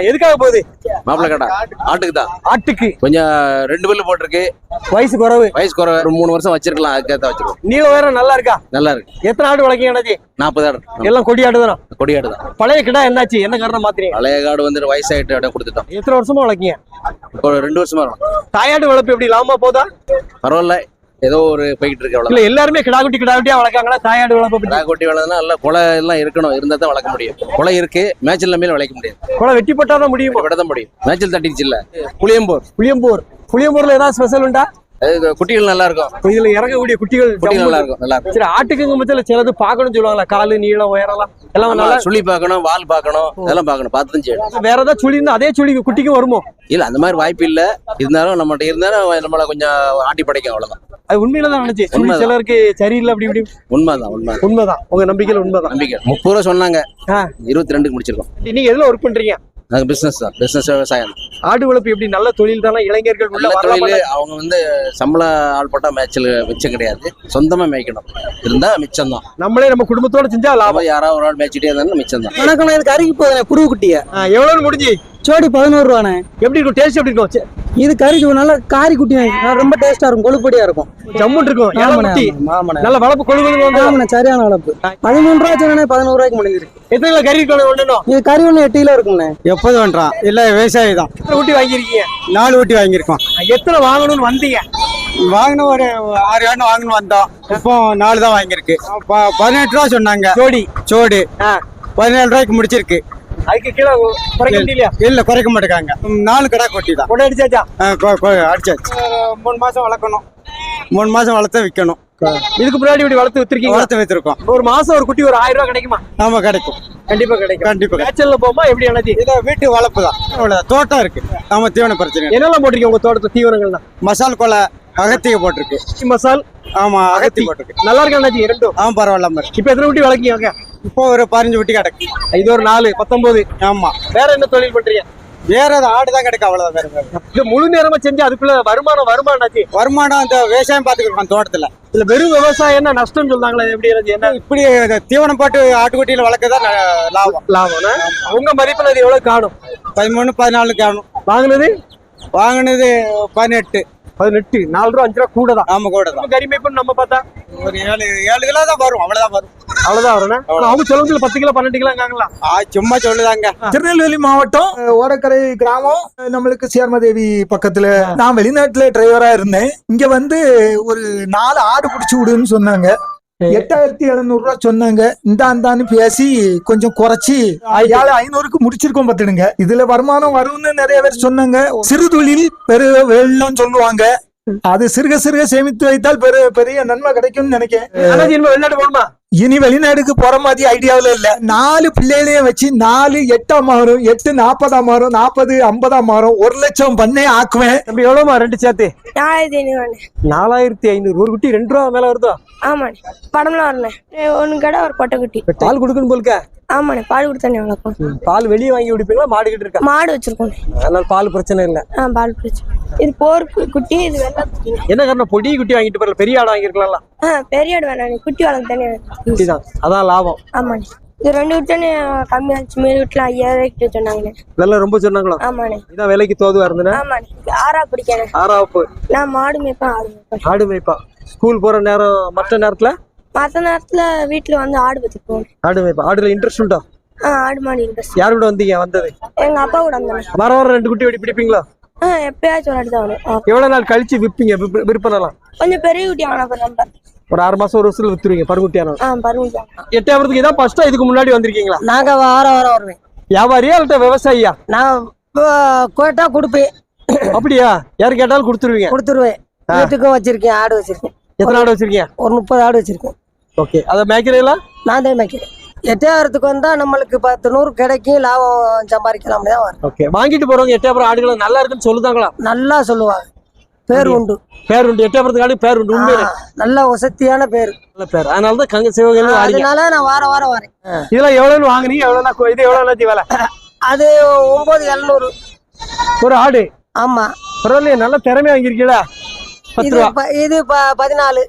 எதுக்காக போகுது? மாப்பிள்ளை கடை. ஆட்டுக்கு தான். ஆட்டுக்கு. கொஞ்சம் ரெண்டு பில்லு போட்டிருக்கு. வயசு குறைவு. வயசு குறை ஒரு மூணு வருஷம் வச்சிருக்கலாம். அதுக்கேற்ற வச்சிருக்கோம். நீள உயரம் நல்லா இருக்கா? நல்லா இருக்கு. எத்தனை ஆடு வளர்க்கீங்க அண்ணாச்சி? நாற்பது ஆடு. எல்லாம் கொடி ஆடு தானே? கொடியாடு தான். பழைய கிடா என்னாச்சு? என்ன காரணம் மாத்திரீங்க பழைய காடு வந்து வயசாயிட்டு அப்படியே கொடுத்துட்டோம். எத்தனை வருஷமா வளர்க்கீங்க? இப்போ ரெண்டு வருஷமா இருக்கும் தாயாடு வளர்ப்பு எப்படி? லாபமா போதா? பரவாயில்ல. ஏதோ ஒரு போய்கிட்டு இருக்கு இல்ல அவ்வளோ எல்லாருமே கிடா குட்டி கிடா குட்டியா வளர்க்காங்களா? தாயாடு வளர்ப்பு பத்தி? கிடா கொட்டி வளர்ந்தா நல்லா குலை எல்லாம் இருக்கணும் இருந்தா தான் வளர்க்க முடியும். குலை இருக்கு மேய்ச்சல் நம்பியில் வளர்க்க முடியாது. குளம் வெட்டி போட்டாதான் முடியுமா? விட தான் முடியும். மேய்ச்சல் தட்டிடுச்சு இல்ல? புளியம்போர். புளியம்பூர். புளியம்பூர்ல ஏதாவது ஸ்பெஷல் உண்டா? குட்டிகள் நல்லா இருக்கும் இதுல இறங்கக்கூடிய குட்டிகள் குட்டிகள் நல்லா இருக்கும் நல்லா இருக்கும் சரி ஆட்டுக்குங்க மத்தியில சிலது பார்க்கணும்னு சொல்லுவாங்களா காலு நீளம் உயரம்லாம் எல்லாம் நல்லா சுழி பார்க்கணும் வால் பார்க்கணும் அதெல்லாம் பார்க்கணும் பார்த்து செய்யணும். வேற ஏதாவது சுழி இருந்தா அதே சுழி குட்டிக்கும் வருமோ? இல்ல அந்த மாதிரி வாய்ப்பு இல்ல. இருந்தாலும் நம்மகிட்ட இருந்தாலும் நம்மள கொஞ்சம் ஆட்டி படைக்கும் அவ்வளவுதான். அது உண்மையில தான் நினைச்சு. சிலருக்கு சரியில்லை அப்படி இப்படி. உண்மைதான் உண்மை உண்மைதான். உங்க நம்பிக்கையில உண்மைதான். நம்பிக்கை. முப்பது ரூபா சொன்னாங்க. இருபத்தி ரெண்டுக்கு முடிச்சிருக்கோம். நீங்க எதுல ஒர்க் பண்றீங்க? நாங்க பிசினஸ் தான். பிசினஸ் விவசாயம் ஆடு வளர்ப்பு எப்படி? நல்ல தொழில் தானே இளைஞர்கள் உள்ள நல்ல? தொழில் அவங்க வந்து சம்பள ஆள் போட்டா மேய்ச்சல் மிச்சம் கிடையாது. சொந்தமா மேய்க்கணும். இருந்தா மிச்சம் தான் நம்மளே நம்ம குடும்பத்தோட செஞ்சா லாபம். யாராவது ஒரு ஆள் மேய்ச்சிட்டே இருந்தாலும் மிச்சம் தான் வணக்கம் இது கறிக்கு போகுதுண்ணே குட்டிய ஆ, எவ்வளவு முடிஞ்சு? ஜோடி பதினோரு ரூபாண்ணே. எப்படி இருக்கும்? டேஸ்ட் எப்படி இருக்கும்? இது கறிக்கு நல்லா காரி குட்டி ரொம்ப டேஸ்டா இருக்கும் கொழுப்படியா இருக்கும். ஜம்முன்னு இருக்கும். நல்ல வளர்ப்பு கொழுகுது வந்து ஆமாண்ணே சரியான வளர்ப்பு பதிமூணு ரூபா சொன்னே பதினோரு ரூபாய்க்கு முடிஞ்சிருக்கு எத்தனை கிலோ கறி ஒண்ணும் இது கறி ஒன்று எட்டு கிலோ இருக்கும்ண்ணே. எப்போது பண்றான் இல்ல விவசாயி தான். குட்டி வாங்கியிருக்கீங்க? நாலு ஊட்டி வாங்கியிருக்கோம். எத்தனை வாங்கணும்னு வந்தீங்க? வாங்கின ஒரு ஆறு ஆண்டு வாங்கணும் வந்தோம். இப்போ நாலு தான் வாங்கியிருக்கு. பதினெட்டு ரூபா சொன்னாங்க. சோடு ஆ, பதினேழு ரூபாய்க்கு முடிச்சிருக்கு. அதுக்கு கீழே குறைக்க முடியலையா? இல்ல குறைக்க மாட்டேங்காங்க நாலு கடை கொட்டி தான் கொடை அடிச்சாச்சா? அடிச்சாச்சு. மூணு மாசம் வளர்க்கணும். மூணு மாசம் வளர்த்து விற்கணும் இதுக்கு முன்னாடி இப்படி வளர்த்து வித்துருக்கீங்க வளர்த்து வைத்திருக்கோம். ஒரு மாசம் ஒரு குட்டி ஒரு ஆயிரம் ரூபாய் கிடைக்குமா? ஆமா கிடைக்கும். கண்டிப்பா கிடைக்கும். கண்டிப்பா. மேய்ச்சல்ல போமா எப்படி அண்ணாச்சி இதை வீட்டு வளர்ப்பு தான் அவ்வளவுதான். தோட்டம் இருக்கு. ஆமா தீவன பிரச்சனை. என்னெல்லாம் போட்டிருக்கீங்க உங்க தோட்டத்துல தீவனங்கள் தான் மசால் கொலை அகத்திய போட்டிருக்கு. மசால்? ஆமா அகத்தி. போட்டிருக்கு. நல்லா இருக்கு அண்ணாச்சி ரெண்டும் ஆமா பரவாயில்லாம இப்ப எத்தனை குட்டி வளர்க்கீங்க இப்போ ஒரு பதினஞ்சு ஊட்டி கிடக்கு இது ஒரு நாலு பத்தொன்பது. ஆமா. வேற என்ன தொழில் பண்றீங்க? வேற ஏதாவது ஆடு தான் கிடைக்கும் அவ்வளவுதான். வேற வேற. இது முழு நேரமா செஞ்சு அதுக்குள்ள வருமானம் வருமானம் அண்ணாச்சி வருமானம் அந்த விவசாயம் பார்த்துக்கிருக்கோம் தோட்டத்துல. இல்ல வெறும் விவசாயம் என்ன நஷ்டம் சொல்றாங்களே எப்படி அண்ணாச்சி? என்ன? இப்படி இந்த தீவனம் போட்டு ஆட்டுக்குட்டியில வளர்க்கதான் ந- லாபம். லாபம்னா உங்க மதிப்புல அது எவ்வளவு காணும்? பதிமூணு பதினாலு காணும். வாங்குனது? வாங்கினது பதினெட்டு. பதினெட்டு நாலு ரூபா அஞ்சு ரூபா கூட தான் ஆமா கூட தான் கரிமைப்புன்னு நம்ம பார்த்தா? ஒரு ஏழு ஏழு கிலோ தான் வரும் அவ்வளவுதான் வரும். அவ்வளவுதான் வரணும் அவங்க சொல்லுங்க பத்து கிலோ பன்னெண்டு கிலோ இருக்காங்களா ஆ, சும்மா சொல்லுதாங்க. திருநெல்வேலி மாவட்டம் ஓடக்கரை கிராமம். நம்மளுக்கு சேர்மதேவி பக்கத்துல. நான் வெளிநாட்டுல டிரைவரா இருந்தேன். இங்க வந்து ஒரு நாலு ஆடு பிடிச்சி விடுன்னு சொன்னாங்க. எட்டாயிரத்தி எழுநூறு ரூபா சொன்னாங்க. இந்த அந்தான்னு பேசி கொஞ்சம் குறைச்சி ஏழு ஐநூறுக்கு முடிச்சிருக்கோம் பார்த்துடுங்க. இதுல வருமானம் வரும்னு நிறைய பேர் சொன்னாங்க. சிறு தொழில் பெரு வெள்ளம் சொல்லுவாங்க. அது சிறுக சிறுக சேமித்து வைத்தால் பெரு பெரிய நன்மை கிடைக்கும்னு நினைக்கிறேன். வெளிநாட்டு போகணுமா? இனி வெளிநாடுக்கு போற மாதிரி ஐடியாவில் இல்ல. நாலு பிள்ளைகளையும் வச்சு நாலு எட்டாம் மாறும் எட்டு நாற்பதாம் மாறும் நாற்பது ஐம்பதாம் மாறும் ஒரு லட்சம் பண்ணே ஆக்குவேன். நம்ம எவ்வளவுமா ரெண்டு சேர்த்து? நாலாயிரத்தி ஐநூறுவாண்ணே நாலாயிரத்தி ஐநூறு. ஒரு குட்டி ரெண்டு ரூபா மேல வருதா? ஆமாண்ணே. படம்லாம் வரண்ணே ஒன்று கடை ஒரு பொட்டைக்குட்டி பால் கொடுக்கணும் போலுக்க ஆமாண்ணே பால் கொடுத்தானே வளர்க்கும் பால் வெளியே வாங்கி குடிப்பீங்களா? மாடு கிட்ட இருக்கா? மாடு வச்சிருக்கோண்ணே. அதனால பால் பிரச்சனை இல்ல. ஆ பால் பிடிச்சி இது போர் குட்டி இது வெள்ளை என்ன காரணம்? பொடி குட்டி வாங்கிட்டு போறல. பெரிய ஆடு வாங்கிருக்கலாம்ல ஆ பெரிய ஆடு வேணாண்ணே. குட்டி வளர்க்க தானே குட்டி தான் அதான் லாபம். ஆமாண்ணே இது ரெண்டு விட்டானே கம்மியாச்சு மீன் வீட்டில் ஐயாயிரம் ரூபாய்க்கு சொன்னாங்கண்ணே இதெல்லாம் ரொம்ப சொன்னாங்களா? ஆமாண்ணே. இதான் விலைக்கு தோதுவா இருந்தேன்னா ஆமாண்ணே. ஆறா பிடிக்கண்ணே ஆறாப்பு நான் மாடு மேய்ப்பேன் ஆடு மேய்ப்பேன். ஆடு மேய்ப்பா. ஸ்கூல் போற நேரம் மற்ற நேரத்துல? மற்ற நேரத்தில் வீட்டில் வந்து ஆடு வச்சுருப்போம் ஆடு மேய்ப்பா. ஆடுல இன்ட்ரெஸ்ட் உண்டா? ஆ ஆடு மாடு இன்ட்ரெஸ்ட் யார் கூட வந்தீங்க வந்தது? எங்கள் அப்பா கூட வந்தானே. வர வர ரெண்டு குட்டி வெடி பிடிப்பீங்களா? ஆ எப்பயாச்சும் ஒரு ஆடு தான் வரும். ஆ. எவ்வளவு நாள் கழிச்சு விப்பீங்க? விற்ப- விற்பனைலாம்? கொஞ்சம் பெரிய குட்டி ஒரு ஆறு மாசம் ஒரு வருஷத்துல வித்துருவீங்க பருங்குட்டியான எட்டாவதுக்கு இதான் ஃபர்ஸ்டா இதுக்கு முன்னாடி வந்திருக்கீங்களா? நாங்க வாரம் வாரம் வருவேன். வியாபாரியா இல்ல விவசாயியா? நான் கோட்டா கொடுப்பேன். அப்படியா? யாரு கேட்டாலும் கொடுத்துருவீங்க. கொடுத்துருவேன். வீட்டுக்கும் வச்சிருக்கேன் ஆடு வச்சிருக்கேன். எத்தனை ஆடு வச்சிருக்கீங்க? ஒரு முப்பது ஆடு வச்சிருக்கேன். ஓகே. அதை மேய்க்கிறீங்களா? நான் தான் மேய்க்கிறேன். எட்டாயிரத்துக்கு வந்தா நம்மளுக்கு பத்து நூறு கிடைக்கும் லாபம் சம்பாதிக்கலாம் ஓகே. வாங்கிட்டு போறவங்க எட்டாபுரம் ஆடுகள் நல்லா இருக்குன்னு சொல்லுதாங்களா? நல்லா சொல்லுவாங்க. பேர் உண்டு. பேர் உண்டு. எட்டாபுரத்துக்கு ஆடு பேர் உண்டு. ஆ, நல்ல வசதியான பேர். நல்ல பேர். அதனால தான் கங்க சிவகங்கை அதனால நான் வாரம் வாரம் வரேன். இதெல்லாம் எவ்வளவு வாங்குனீங்க? எவ்வளவு இது எவ்வளவு வேலை? அது ஒன்பது எழுநூறு. ஒரு ஆடு. ஆமா. பரவாயில்லையே நல்ல திறமையா வாங்கிருக்கீங்களா பத்து இது ரூபா. இது பதினாலு.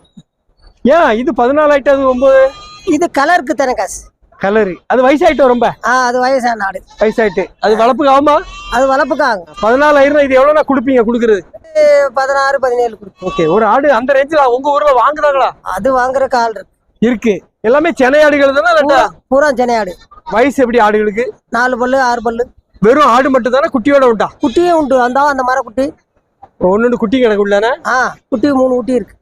ஏன்? இது பதினாலு ஆயிட்டு அது ஒன்பது? இது கலருக்கு தானே காசு. கலரு. அது வயசாயிட்டோம் ரொம்ப? அது வயசான ஆடு. வயசாயிட்டு. அது வளர்ப்புக்கு ஆகுமா? அது வளர்ப்புக்காங்க பதினாலாயிரம் இது எவ்வளோண்ணா கொடுப்பீங்க கொடுக்குறது? பதினாறு பதினேழு ஓகே ஒரு ஆடு அந்த ரேஞ்சில் உங்க ஊர்ல வாங்குறாங்களா? அது வாங்குறக்கு ஆள் இருக்கு. இருக்கு. எல்லாமே சென்னை ஆடுகள் தானே பூரா சென்னை ஆடு. வயசு எப்படி ஆடுகளுக்கு? நாலு பல்லு ஆறு பல்லு. வெறும் ஆடு மட்டும் தானே குட்டியோட உண்டா? குட்டியும் உண்டு. அந்த அந்த மர குட்டி. ஒன்னு குட்டி கிடக்கு உள்ளானே ஆ குட்டி மூணு குட்டி இருக்கு.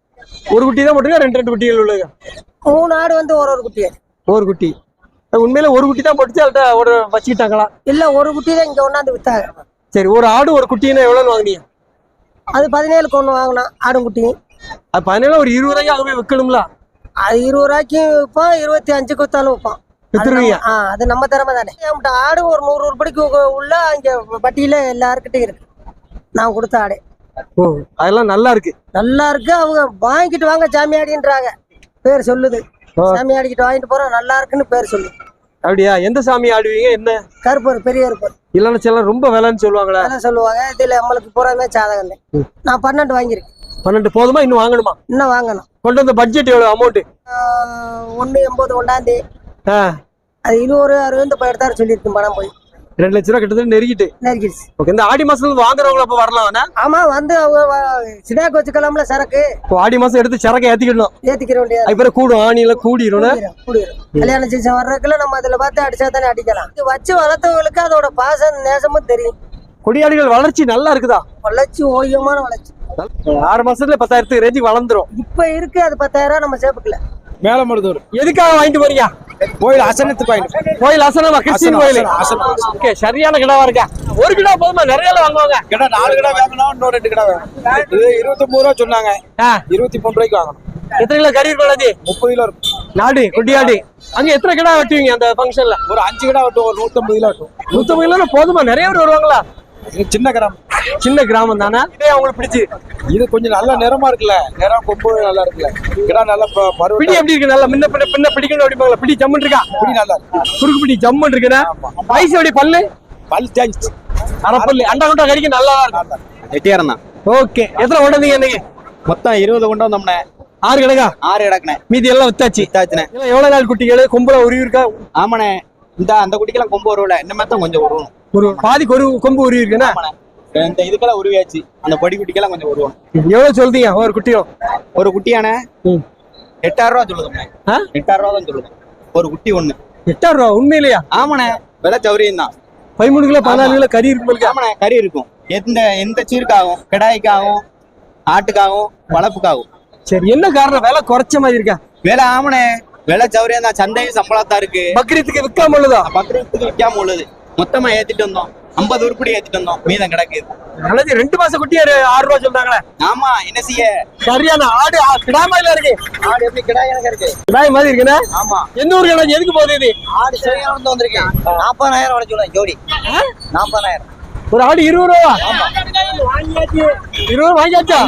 ஒரு குட்டி தான் போட்டுருக்கா ரெண்டு ரெண்டு குட்டிகள் உள்ளது மூணு ஆடு வந்து ஒரு ஒரு குட்டி. ஒரு குட்டி. உண்மையில ஒரு குட்டி தான் போட்டுச்சு அதுட்ட ஒரு வச்சுக்கிட்டாங்களா? இல்ல ஒரு குட்டி தான் இங்க ஒண்ணாந்து வித்தாங்க. சரி ஒரு ஆடு ஒரு குட்டின்னா எவ்வளோன்னு வாங்குனீங்க? அது பதினேழுக்கு ஒண்ணு வாங்கினோம் ஆடும் குட்டியும் அது பதினேழு ஒரு இருபது ரூபாய்க்கு ஆகவே விற்கணும்ல? அது இருபது ரூபாய்க்கு விற்பான் இருபத்தி அஞ்சுக்கு வித்தாலும் விற்பான். அது வித்துருவீங்க? நம்ம- ஆ அது நம்ம திறமை தானே. ஆடு ஒரு நூறு உருப்படிக்கு உ- உள்ள இங்க பட்டியல எல்லாருக்கிட்டையும் இருக்கு. நான் கொடுத்த ஆடு. ஓ அதெல்லாம் நல்லா இருக்கு. நல்லா இருக்கு அவங்க வாங்கிட்டு வாங்க சாமியாடின்றாங்க பேர் சொல்லுது. சாமியாடிக்கிட்டு வாங்கிட்டு போறோம் நல்லா இருக்குன்னு பேர் சொல்லு அப்படியா? எந்த சாமி ஆடுவீங்க? என்ன? கருப்பர் பெரிய கருப்பர். இல்லைன்னு ரொம்ப விலைன்னு சொல்லுவாங்களே? சொல்லுவாங்க. இதுல நம்மளுக்கு பூராமே சாதகம் நான் பன்னெண்டு வாங்கியிருக்கேன். பன்னெண்டு போதுமா? இன்னும் வாங்கணுமா? இன்னும் வாங்கணும். கொண்டு வந்த பட்ஜெட் எவ்வளோ அமௌண்ட் ஒன்று எண்பது ஒன்றாந்தே அது இருபது அறுபது இப்போ எடுத்தாரு சொல்லியிருக்கேன் பணம் போய். ரெண்டு லட்ச ரூபா கிட்டத்தட்ட நெருங்கிட்டு. நெருங்கிடுச்சு. ஓகே இந்த ஆடி மாசத்துல இருந்து வாங்குறவங்கள அப்ப வரலாம் ஆமா வந்து அவங்க சினாக்கு வச்சுக்கலாம்ல சரக்கு. இப்போ ஆடி மாசம் எடுத்து சரக்கை ஏத்திக்கிடணும். ஏத்திக்கிற வேண்டியது அது பிறகு கூடும் ஆணியில கூடிரும் கூடிரும், கூடிரும். கல்யாண சீசன் வர்றதுக்குள்ள நம்ம அதுல பார்த்து அடிச்சா தானே அடிக்கலாம். வச்சு வளர்த்தவங்களுக்கு அதோட பாசம் நேசமும் தெரியும். கொடியாடுகள் வளர்ச்சி நல்லா இருக்குதா? வளர்ச்சி ஓய்யமான வளர்ச்சி. ஆறு மாசத்துல பத்தாயிரத்துக்கு ரேஞ்சுக்கு வளர்ந்துரும். இப்ப இருக்கு அது பத்தாயிரம் நம்ம சேப்புக்கல மேலமருதூர் எதுக்காக வாங்கிட்டு போறீங்க? கோயில் அசனத்துக்கு வாங்கிட்டு கோயில் அசனமா கிறிஸ்டின் கோயில். ஓகே சரியான கிடாவா இருக்கா? ஒரு கிடா போதுமா? நிறைய வாங்குவாங்க. கிடா நாலு கிடா வாங்கணும் இன்னும் ரெண்டு கிடா வேணும். இது இருபத்தொன்பது ரூபா சொன்னாங்க. இருபத்தி மூணு ரூபாய்க்கு வாங்கணும். எத்தனை கிலோ கறி இருக்கும்? முப்பது கிலோ இருக்கும். நாடு கொடியாடு அங்க எத்தனை கிடா வெட்டுவீங்க அந்த ஃபங்க்ஷன்ல ஒரு அஞ்சு கிடா வெட்டும் ஒரு நூத்தம்பது கிலோ வெட்டும். நூத்தம்பது கிலோ போதுமா? நிறைய பேர் வருவாங்களா? சின்ன கிராமம். சின்ன கிராமம் தானே? இதே அவங்களுக்கு பிடிச்சு. இது கொஞ்சம் நல்ல நிறமா இருக்குல்ல? நிறம் கொம்பு நல்லா இருக்குல்ல? கிடா நல்லா பருவ பிடி எப்படி இருக்கு? நல்லா முன்ன பின்ன பின்ன பிடிக்கணும் அப்படிம்பாங்களா. பிடி ஜம்முன் இருக்கா? பிடி நல்லா இருக்கு. குறுக்கு பிடி ஜம்முன் இருக்குண்ணா? வயசு எப்படி? பல்லு? பல் தேஞ்சிச்சு அரை பல்லு. அண்டா குண்டா கறிக்கு நல்லா இருக்கும். எட்டியாரம் தான் ஓகே. எத்தனை கொண்டு வந்தீங்க இன்னைக்கு? மொத்தம் இருபது கொண்டு வந்தோம்னே ஆறு கிடக்கா? ஆறு கிடக்குனே மீதி எல்லாம் வித்தாச்சு. வித்தாச்சுனே எவ்வளவு நாள் குட்டிகள்? கொம்புல உருவி இருக்கா? ஆமாண்ணே. இந்த அந்த குட்டிக்கெல்லாம் கொம்பு வருவல இன்னுமே தான் கொஞ்சம் உருவணும் ஒரு பாதிக்கு ஒரு கொம்பு உருவி ஆமாண்ணே. இந்த இதுக்கெல்லாம் உருவியாச்சு. அந்த பொடி குட்டிக்கெல்லாம் கொஞ்சம் உருவணும் எவ்வளவு சொல்றீங்க ஒரு குட்டியும்? ஒரு குட்டியானே. எட்டாயிரம் ரூபா சொல்லுதுண்ணே? எட்டாயிரம் ரூபா தான் சொல்லுது. ஒரு குட்டி ஒண்ணு. எட்டாயிரம் ரூபா உண்மையிலையா? ஆமாண்ணே. விலை சௌரியம் தான். பதிமூணு கிலோ பதினாலு கிலோ கறி இருக்கு போலுக்கா ஆமாண்ணே கறி இருக்கும். எந்த எந்த சீருக்காகும் கிடாய்க்காகும் ஆட்டுக்காகும் வளர்ப்புக்காகும் சரி என்ன காரணம்? விலை குறைச்ச மாதிரி இருக்கா? விலை ஆமாண்ணே. விலை சௌரியம் தான் சந்தையும் சம்பளத்தா இருக்கு. பக்ரீத்துக்கு விற்காம உள்ளதா? பத்திரத்துக்கு விற்காம உள்ளது. மொத்தமா ஏத்திட்டு வந்தோம். ஐம்பது உருப்படி ஏத்திட்டு வந்தோம். மீதம் கிடக்குது அண்ணாச்சி ரெண்டு மாசம் குட்டி ஆறு ரூபா சொல்றாங்களே. ஆமா என்ன செய்ய? சரியான ஆடு கிடாமையில இருக்கு. ஆடு எப்படி கிடாய் எனக்கு இருக்கு? கிடாய் மாதிரி இருக்குண்ணா. ஆமா. எந்த அண்ணாச்சி எதுக்கு போகுது இது? ஆடு சரியா வந்து வந்திருக்கேன் நாற்பதாயிரம் உடச்சு ஜோடி. நாற்பதாயிரம் ஒரு ஆடு இருபது ரூபா. இருபது வாங்கியாச்சா?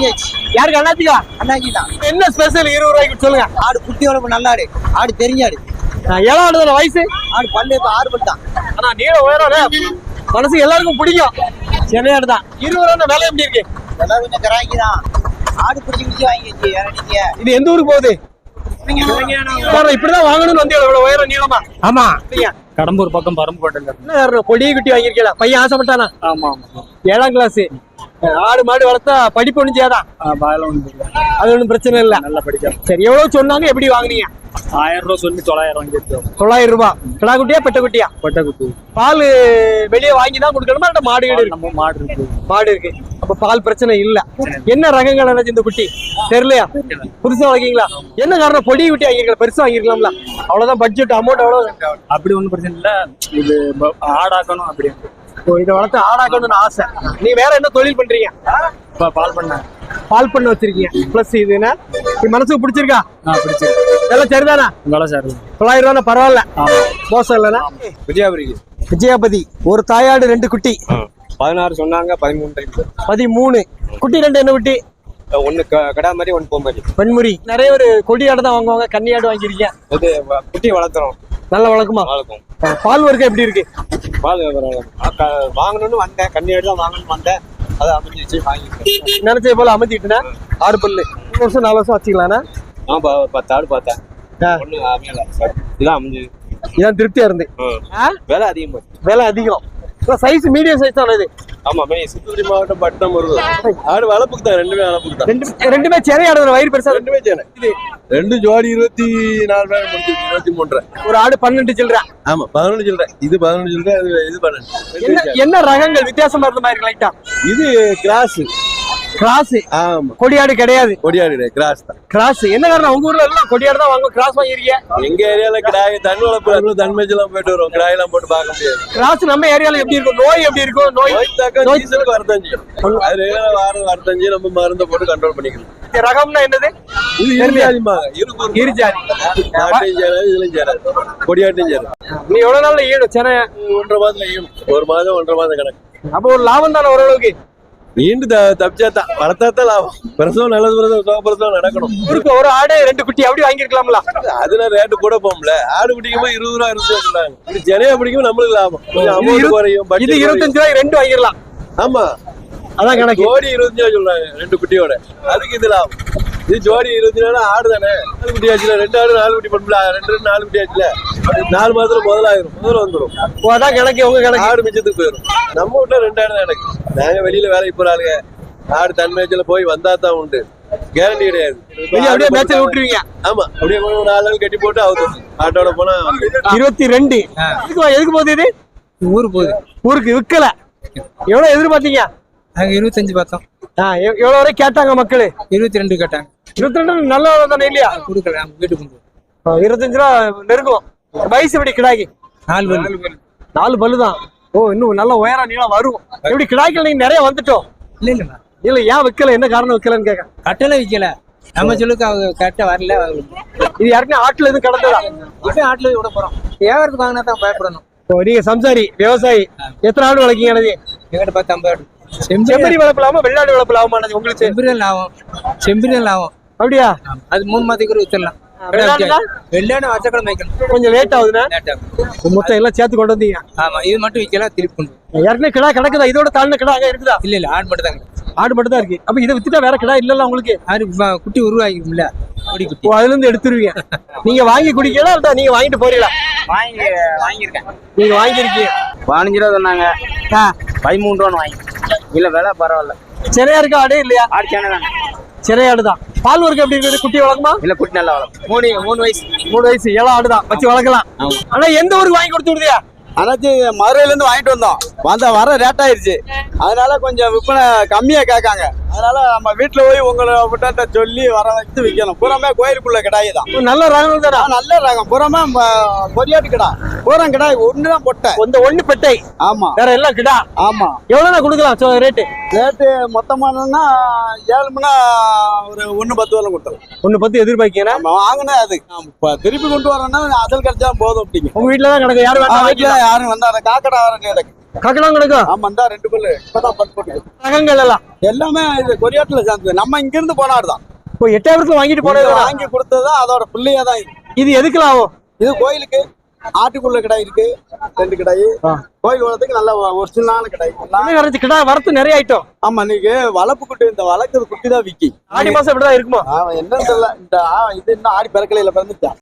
யாருக்கு அண்ணாச்சிக்கா? அண்ணாச்சி தான் என்ன ஸ்பெஷல் இருபது ரூபாய்க்கு சொல்லுங்க. ஆடு குட்டி வளர்ப்பு நல்ல ஆடு. ஆடு தெரிஞ்ச ஆடு. ஆ, ஏழாம் ஆடு தானே வயசு? ஆடு பல்லு இப்ப ஆறு பல் தான். ஆனா நீள உயரம் மனசு எல்லாருக்கும் பிடிக்கும். சென்னையாடு தான். இருபது ரூபா விலை எப்படி இருக்கு? எல்லாம் கொஞ்சம் கிராக்கி தான். ஆடு பிடிச்சி பிடிச்சி நீங்க இது எந்த ஊருக்கு போகுது? இப்படிதான் வாங்கணும்னு வந்து இவ்வளவு உயரம் நீளமா? ஆமா. கடம்பூர் பக்கம் பரம்புக்கோட்டையில காரணம் பொடி குட்டி வாங்கியிருக்கல பையன் ஆசைப்பட்டானா? ஆமா ஆமா. ஏழாம் கிளாஸ் ஆடு மாடு வளர்த்தா படிப்பு ஒன்றும் செய்யாதான் அது ஒன்றும் பிரச்சனை இல்லை. நல்லா படிக்கலாம் சரி எவ்வளவு சொன்னாங்க? எப்படி வாங்குனீங்க? ஆயிரம் ரூபா சொல்லி தொள்ளாயிரம் தொள்ளாயிரம் ரூபாய் கிடா குட்டியா பெட்ட குட்டியா கொட்டை குட்டி பால் வெளியே வாங்கி தான் கொடுக்கணுமா மாடு கீடு இருக்கு? நம்ம மாடு இருக்கு. மாடு இருக்கு. அப்ப பால் பிரச்சனை இல்ல. என்ன ரகங்கள் அண்ணாச்சி இந்த குட்டி? தெரியலையா? புதுசா வாங்கிங்களா என்ன காரணம்? பொடி குட்டி வாங்கிருக்கல பெருசா வாங்கிருக்கலாம்ல அவ்வளவுதான் பட்ஜெட் அமௌண்ட் அவ்வளவு அப்படி ஒண்ணும் பிரச்சனை இல்ல. இது ஆடாக்கணும் அப்படி. இதை வளர்த்து ஆடாக்கணும்னு ஆசை. நீ வேற என்ன தொழில் பண்றீங்க? இப்ப பால் பண்ண பால் பண்ண வச்சிருக்கீங்க. பிளஸ் இது என்ன? இது மனசுக்கு பிடிச்சிருக்கா? எல்லாம் சரிதானா? சார். தொள்ளாயிரம் ரூபா பரவாயில்ல. மோசம் இல்லைன்னா விஜயாபுரிக்கு விஜயாபதி. ஒரு தாயாடு ரெண்டு குட்டி. பதினாறு சொன்னாங்க பதிமூணு பதிமூணு. குட்டி ரெண்டு என்ன குட்டி? ஒன்னு கடா மாதிரி ஒன்னு போக மாதிரி வெண்முறி நிறைய ஒரு கொடியாடு தான் வாங்குவாங்க கன்னியாடு வாங்கியிருக்கீங்க. இது வ- குட்டி வளர்த்துறோம் நல்ல வழக்கமா வளர்க்கும். பால் வர்க்கம் எப்படி இருக்கு? பால் வாங்கணும்னு வந்தேன். கன்னியாடு தான் வாங்கணும்னு வந்தேன். அது அமைஞ்சிச்சு வாங்கிட்டேன் நினைச்ச போல அமைஞ்சிட்டுனா ஆறு பல்லு. மூணு வருஷம் நாலு வருஷம் வச்சுக்கலாம்னா ப- பத்து ஆடு பார்த்தேன். ஒண்ணு அமையல. இதான் அமைஞ்சு இதான் திருப்தியா இருந்து? விலை அதிகமா விலை அதிகம். சைஸ் மீடியம் சைஸ் தான் இது? ஆமா மே சித்தூரி மாவட்டம் பட்டம் வருது ஆடு வளர்ப்புக்கு தான் ரெண்டுமே வளர்ப்புக்கு தான். ரெண்டு ரெண்டுமே சென்னை ஆடுற வயிறு பெருசா? ரெண்டுமே சேனை ரெண்டு ஜோடி இருபத்தி நாலு ரூபாய் முடிஞ்சிருக்கு இருபத்தி மூன்று ஒரு ஆடு பன்னெண்டு சில்லற. ஆமா பதினொன்று சில்லற. இது பதினொன்று சில்லற இது பன்னெண்டு. சேனை. என்ன ரகங்கள் வித்தியாசமா இருந்த மாதிரி லைட்டா இது கிராஸ் கிராஸ் ஆமா. கொடியாடு கிடையாது. கொடியாடு கிராஸ் தான். கிராஸ் என்ன காரணம்? உங்க ஊர்ல எல்லாம் கொடியாடு தான் வாங்க கிராஸ் வாங்கிருக்கீங்க. எங்க ஏரியால கிடாய் தண்ணி வளர்ப்பு தன் மேய்ச்சலாம் போயிட்டு வரும் கிடாயெல்லாம் போட்டு பார்க்க முடியாது. கிராஸ் நம்ம ஏரியால எப்படி இருக்கும்? நோய் எப்படி இருக்கும்? நோய் நோய் டீசலுக்கு செய்யும் அது வாரம் செய்யும் நம்ம மருந்தை போட்டு கண்ட்ரோல் பண்ணிக்கலாம் ரகம்னா என்னது? கொடியாட்டையும் சேராது. நீ எவ்வளவு நாள்ல ஈடும் சென்னை ஒன்றரை மாதத்துல ஈடும் ஒரு மாதம் ஒன்றரை மாதம் கணக்கு. அப்போ ஒரு லாபம் தானே ஓரளவுக்கு? ஈண்டு த- தப்பிச்சா தான் வளர்த்தா தான் லாபம் பிரசவம் நல்லது பிரசவம் சோக பிரசவம் நடக்கணும் ஊருக்கு ஒரு ஆடு ரெண்டு குட்டி அப்படி வாங்கிருக்கலாம்ல அதுல ரேட்டு கூட போகும்ல ஆடு பிடிக்கும்போது இருபது ரூபா இருபது ரூபா சொன்னாங்க இது சென்னையா பிடிக்கும் நம்மளுக்கு லாபம் கொஞ்சம் அமௌண்ட் குறையும் இது. இருபத்தஞ்சு ரூபாய் ரெண்டு வாங்கிடலாம் ஆமா அதான் கணக்கு ஜோடி இருபத்தஞ்சு ரூபா சொல்றாங்க ரெண்டு குட்டியோட அதுக்கு இது லாபம் இது ஜோடி இருபத்தி நாலு ஆடு தானே நாலு குட்டி ஆச்சுல ரெண்டு ஆடு நாலு குட்டி பண்ணல ரெண்டு ரெண்டு நாலு குட்டி ஆச்சுல நாலு மாதத்துல முதலாயிரும் முதல்ல வந்துரும் ஓ, அதான் கணக்கு உங்க கணக்கு ஆடு மிச்சத்துக்கு போயிடும் நம்ம வீட்டுல ரெண்டு ஆடு தான் எனக்கு நாங்க வெளியில வேலைக்கு போற ஆளுங்க. ஆடு தன் மேய்ச்சல போய் வந்தா தான் உண்டு. கேரண்டி கிடையாது. வெளிய அப்படியே மேட்சை விட்டுருவீங்க. ஆமா. அப்படியே ஒரு நாலு நாள் கட்டி போட்டு அவுத்து. ஆட்டோட போனா. இருபத்தி ரெண்டு. எதுக்கு எதுக்கு போகுது இது? ஊர் போகுது. ஊருக்கு விற்கல எவ்வளவு எதிர்பார்த்தீங்க? நாங்க இருபத்தஞ்சு பார்த்தோம். எவ்வளவு வரை கேட்டாங்க மக்கள்? இருபத்தி ரெண்டு கேட்டாங்க. இருபத்தி ரெண்டு நல்ல தானே இல்லையா? கொடுக்கல வீட்டுக்கு இருபத்தஞ்சு ரூபா நெருங்கும் வயசு எப்படி கிடாக்கி நாலு பேர் நாலு பல்லு தான் ஓ இன்னும் நல்ல உயரம் நீளம் வரும். எப்படி கிடாய்கள் நீங்க நிறைய வந்துட்டோம் இல்ல இல்ல இல்ல ஏன் விற்கல என்ன காரணம் விற்கலன்னு கேட்க கட்டளை விற்கல நம்ம சொல்லுக்கு அவங்க கரெக்டா வரல இது யாருக்குமே ஆட்டுல எதுவும் கடந்ததா? இப்போ ஆட்டுல விட போறோம். வியாபாரத்துக்கு வாங்கினா தான் பயப்படணும். நீங்க சம்சாரி விவசாயி. எத்தனை ஆடு வளர்க்கீங்க அனதி எங்கிட்ட பார்த்து ஐம்பது ஆடு. செம்பரி வளர்ப்பலாமா வெள்ளாடு வளர்ப்பலாமா அனதி உங்களுக்கு செம்பரியல் லாபம். செம்பரியல் லாபம். அப்படியா? அது மூணு மாதத்துக்கு வித்துடலாம். வெள்ளாடுனா? வெள்ளாடு வச்சக்கடம் வைக்கணும் கொஞ்சம் லேட் ஆகுதுண்ணா? மொத்தம் எல்லாம் சேர்த்து கொண்டு வந்தீங்க. ஆமா இது மட்டும் விற்கலாம் திருப்பி கொண்டு. ஏற்கனவே கிடா கிடக்குதா? இதோட தாழ்ந்த கிடா அங்க இருக்குதா? இல்ல இல்ல ஆடு மட்டும் தாங்க ஆடு மட்டும் தான் இருக்கு. அப்ப இதை வித்துட்டா வேற கிடா இல்லல்ல உங்களுக்கு? வ- குட்டி உருவாகிக்கும்ல அதுல இருந்து எடுத்துருவீங்க. நீங்க வாங்கி குடிக்கலாம் நீங்க வாங்கிட்டு போறீங்களா? வாங்கி வாங்கியிருக்கேன். நீங்க வாங்கியிருக்கீங்க. பதினஞ்சு ரூபா சொன்னாங்க பதிமூணு ரூபான்னு வாங்கி. இல்ல விலை பரவாயில்ல. சிறையா இருக்கா ஆடு இல்லையா? ஆடு சேனை தானே சிறை ஆடு தான் பால் ஒர்க் எப்படி இருக்குது? குட்டி வளர்க்குமா? இல்ல குட்டி நல்லா வளர்க்கும். மூணு மூணு வயசு. மூணு வயசு. ஏழு ஆடு தான் வச்சு வளர்க்கலாம். ஆனா எந்த ஊருக்கு வாங்கி கொடுத்து விடுதியா? அனைத்து மதுரையில இருந்து வாங்கிட்டு வந்தோம். வந்த வர ரேட் ஆயிருச்சு. அதனால கொஞ்சம் விற்பனை கம்மியா கேட்காங்க. அதனால நம்ம வீட்டுல போய் உங்களை விட்டாட்ட சொல்லி வர வச்சு விற்கணும் பூராமே கோயிலுக்குள்ள கிடாய் தான். நல்ல ரகம் நல்ல ரகம். பூராமே ம- கொரியாட்டு கிடா. பூரா கிடாய் ஒண்ணுதான் பொட்டை. இந்த ஒண்ணு பெட்டை. ஆமா. வேற எல்லாம் கிடா. ஆமா. எவ்வளவு கொடுக்கலாம் ரேட்டு ரேட்டு மொத்தமானா ஏழு மணி ஒரு ஒண்ணு பத்து வரலாம் கொடுத்தோம் ஒண்ணு பத்து எதிர்பார்க்கீங்கன்னா நம்ம வாங்கினே அது. திருப்பி கொண்டு வரேன்னா அசல் கிடைச்சா போதும் அப்படிங்க. உங்க வீட்டுல தான் கிடக்கு. யாரும் வீட்டுல யாரும் வந்தா காக்கடா வரங்க எனக்கு. கக்கடம் கிடக்கும் ஆமா இந்தா ரெண்டு பல்லு. இப்பதான் பட்டு போட்டு ரகங்கள் எல்லாம். எல்லாமே இது கொரியாட்டுல சேர்ந்தது. நம்ம இங்க இருந்து போனாடு தான். இப்போ எட்டாயிரத்துல வாங்கிட்டு போனது வாங்கி கொடுத்தது அதோட பிள்ளையா தான் இது. எதுக்குலாம் ஆகும் இது கோயிலுக்கு. ஆட்டுக்குள்ள கிடாய் இருக்கு. ரெண்டு கிடாய் கோயில் வளத்துக்கு நல்ல ஒரிஜினலான கிடாய் எல்லாம் என்ன கிடைச்சு கிடா வரத்து நிறைய ஐட்டம் ஆமா நீங்க வளர்ப்பு குட்டி இந்த வளர்க்குறது குட்டி தான் விக்கி. ஆடி மாசம் இப்படிதான் இருக்குமா? என்னன்னு தெரியல. இந்த இது இன்னும் ஆடி பிறக்கலையில பிறந்துச்சா